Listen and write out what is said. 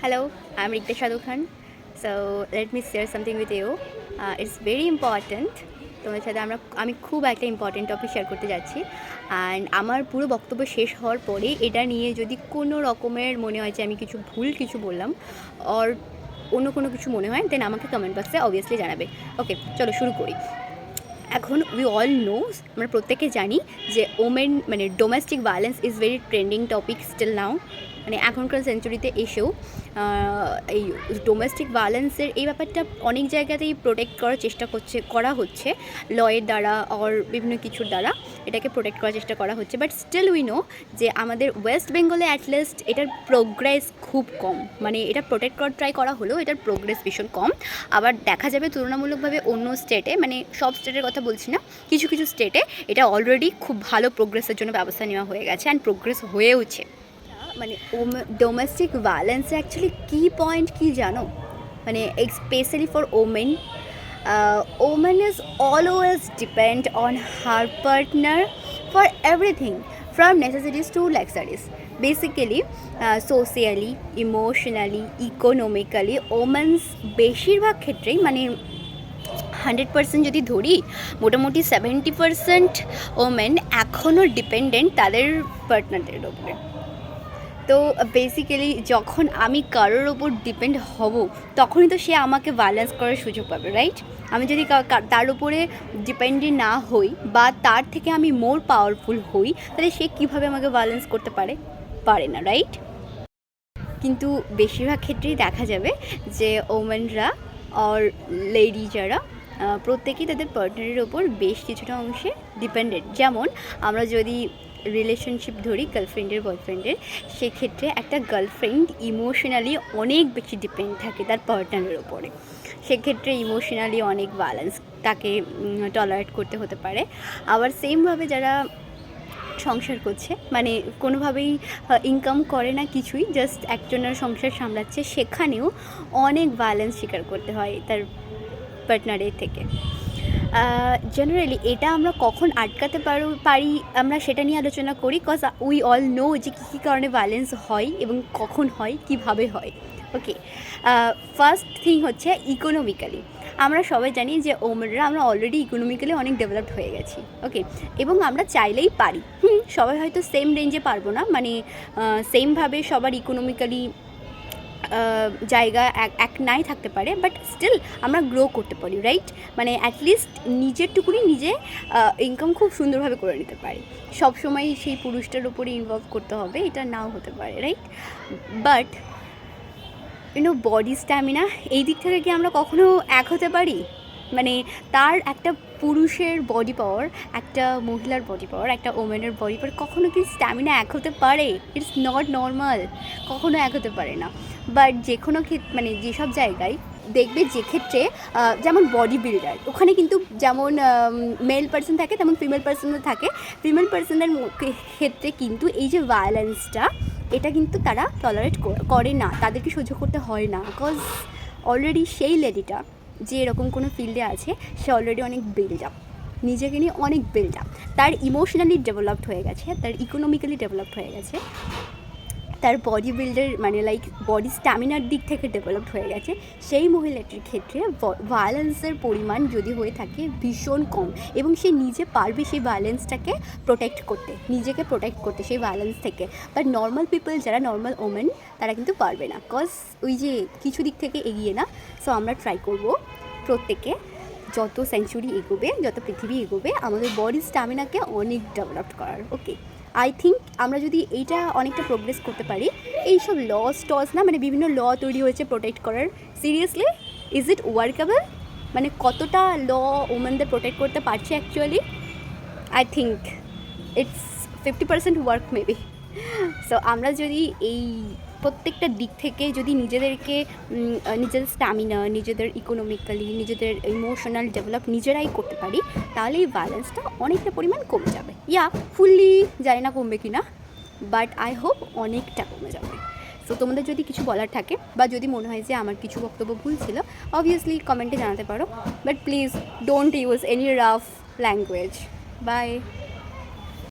Hello, I'm Rikta Shadu Khan. So let me share something with you. Uh, it's very important. তোমার সাথে আমরা আমি খুব একটা ইম্পর্টেন্ট টপিক শেয়ার করতে যাচ্ছি অ্যান্ড আমার পুরো বক্তব্য শেষ হওয়ার পরে এটা নিয়ে যদি কোনো রকমের মনে হয় যে আমি কিছু ভুল কিছু বললাম অর অন্য কোনো কিছু মনে হয় দেন আমাকে কমেন্ট বক্সে অবভিয়াসলি জানাবে ওকে চলো শুরু করি এখন উই অল নো আমরা প্রত্যেকে জানি যে ওমেন মানে domestic violence is very trending topic still now মানে এখনকার সেঞ্চুরিতে এসেও এই ডোমেস্টিক ভায়োলেন্সের এই ব্যাপারটা অনেক জায়গাতেই প্রোটেক্ট করার চেষ্টা করছে, করা হচ্ছে লয়ের দ্বারা অর বিভিন্ন কিছুর দ্বারা এটাকে প্রোটেক্ট করার চেষ্টা করা হচ্ছে। বাট স্টিল উই নো যে আমাদের ওয়েস্ট বেঙ্গলে অ্যাটলিস্ট এটার প্রোগ্রেস খুব কম। মানে এটা প্রোটেক্ট করার ট্রাই করা হলেও এটার প্রোগ্রেস ভীষণ কম। আবার দেখা যাবে তুলনামূলকভাবে অন্য স্টেটে মানে সব স্টেটের কথা বলছি না, কিছু কিছু স্টেটে এটা অলরেডি খুব ভালো প্রোগ্রেসের জন্য ব্যবস্থা নেওয়া হয়ে গেছে অ্যান্ড প্রোগ্রেস হয়েওছে। মানে ডোমেস্টিক ভায়োলেন্সে অ্যাকচুয়ালি কী পয়েন্ট কী জানো? মানে specially for women women is always depend on her partner for everything from necessities to luxuries basically socially emotionally economically women's বেশিরভাগ ক্ষেত্রেই মানে হান্ড্রেড পার্সেন্ট যদি ধরি, মোটামুটি সেভেন্টি পার্সেন্ট ওমেন এখনও ডিপেন্ডেন্ট তাদের পার্টনারদের ওপরে তো বেসিক্যালি যখন আমি কারোর ওপর ডিপেন্ড হব, তখনই তো সে আমাকে ব্যালেন্স করার সুযোগ পাবে রাইট আমি যদি তার উপরে ডিপেন্ডেন্ট না হই বা তার থেকে আমি মোর পাওয়ারফুল হই, তাহলে সে কীভাবে আমাকে ব্যালেন্স করতে পারে? পারে না রাইট কিন্তু বেশিরভাগ ক্ষেত্রেই দেখা যাবে যে ওমেনরা অর লেডি যারা প্রত্যেকেই তাদের পার্টনারের ওপর বেশ কিছুটা অংশে ডিপেন্ডেন্ট যেমন আমরা যদি রিলেশনশিপ ধরি গার্লফ্রেন্ডের বয়ফ্রেন্ডের সেক্ষেত্রে একটা গার্লফ্রেন্ড ইমোশনালি অনেক বেশি ডিপেন্ড থাকে তার পার্টনারের ওপরে সেক্ষেত্রে ইমোশনালি অনেক ব্যালেন্স তাকে টলারেট করতে হতে পারে। আবার সেমভাবে যারা সংসার করছে মানে কোনোভাবেই ইনকাম করে না কিছুই জাস্ট একজনের সংসার সামলাচ্ছে, সেখানেও অনেক ব্যালেন্স স্বীকার করতে হয় তার পার্টনারের থেকে। জেনারেলি এটা আমরা কখন আটকাতে পারো, পারি, আমরা সেটা নিয়ে আলোচনা করি কজ উই অল নো যে কী কী কারণে ব্যালেন্স হয় এবং কখন হয়, কীভাবে হয়। ওকে ফার্স্ট থিং হচ্ছে ইকোনমিক্যালি আমরা সবাই জানি যে ওমেনরা আমরা অলরেডি ইকোনমিক্যালি অনেক ডেভেলপড হয়ে গেছি। ওকে এবং আমরা চাইলেই পারি। হুম, সবাই হয়তো সেম রেঞ্জে পারব না মানে সেমভাবে সবার ইকোনমিক্যালি জায়গা এক নাই থাকতে পারে বাট স্টিল আমরা গ্রো করতে পারি রাইট মানে অ্যাটলিস্ট নিজেরটুকুনি নিজে ইনকাম খুব সুন্দরভাবে করে নিতে পারি। সবসময় সেই পুরুষটার উপরে ইনভলভ করতে হবে, এটা নাও হতে পারে right but you know body stamina এই দিক থেকে কি আমরা কখনো এক হতে পারি? মানে তার একটা পুরুষের বডি পাওয়ার একটা মহিলার বডি পাওয়ার একটা ওমেনের বডি পাওয়ার কখনো কি স্ট্যামিনা এক হতে পারে? ইটস নট নর্মাল কখনো এক হতে পারে না। বাট যে কোনো মানে যেসব জায়গায় দেখবে যে ক্ষেত্রে যেমন বডি বিল্ডার ওখানে কিন্তু যেমন মেল পার্সন থাকে, তেমন ফিমেল পার্সনও থাকে। ফিমেল পার্সনের ক্ষেত্রে কিন্তু এই যে ভায়োলেন্সটা এটা কিন্তু তারা টলারেট করে না। তাদেরকে সহ্য করতে হয় না। বিকজ অলরেডি সেই লেডিটা যে এরকম কোনো ফিল্ডে আছে, সে অলরেডি অনেক বিল্ড আপ নিজেকে নিয়ে অনেক বিল্ড আপ তার ইমোশনালি ডেভেলপড হয়ে গেছে, তার ইকোনমিক্যালি ডেভেলপড হয়ে গেছে। তার বডি বিল্ডার মানে লাইক বডি স্ট্যামিনার দিক থেকে ডেভেলপড হয়ে গেছে, সেই মহিলাটির ক্ষেত্রে ভায়োলেন্সের পরিমাণ যদি হয়ে থাকে ভীষণ কম এবং সে নিজে পারবে সেই ভায়োলেন্সটাকে প্রোটেক্ট করতে, নিজেকে প্রোটেক্ট করতে সেই ভায়োলেন্স থেকে। বাট নর্মাল পিপল যারা নর্মাল ওমেন তারা কিন্তু পারবে না। কজ ওই যে কিছু দিক থেকে এগিয়ে না সো আমরা ট্রাই করব প্রত্যেকে যত সেঞ্চুরি এগোবে, যত পৃথিবী এগোবে, আমাদের বডি স্ট্যামিনাকে অনেক ডেভেলপড করার ওকে আই থিঙ্ক আমরা যদি এইটা অনেকটা প্রোগ্রেস করতে পারি, এইসব লস টস না মানে বিভিন্ন ল তৈরি হয়েছে প্রোটেক্ট করার। সিরিয়াসলি ইজ ইট ওয়ার্কেবল মানে কতটা ল ওমেনদের প্রোটেক্ট করতে পারছে actually I think it's fifty percent work maybe so আমরা যদি এই প্রত্যেকটা দিক থেকে যদি নিজেদেরকে নিজেদের স্ট্যামিনা নিজেদের ইকোনমিক্যালি নিজেদের ইমোশনাল ডেভেলপ নিজেরাই করতে পারি, তাহলে এই ব্যালেন্সটা অনেকটা পরিমাণ কমে যাবে। ইয়া ফুললি জানি না কমবে কি না বাট আই হোপ অনেকটা কমে যাবে। সো তোমাদের যদি কিছু বলার থাকে, বা যদি মনে হয় যে আমার কিছু বক্তব্য ভুল ছিল অবভিয়াসলি কমেন্টে জানাতে পারো but please don't use any rough language bye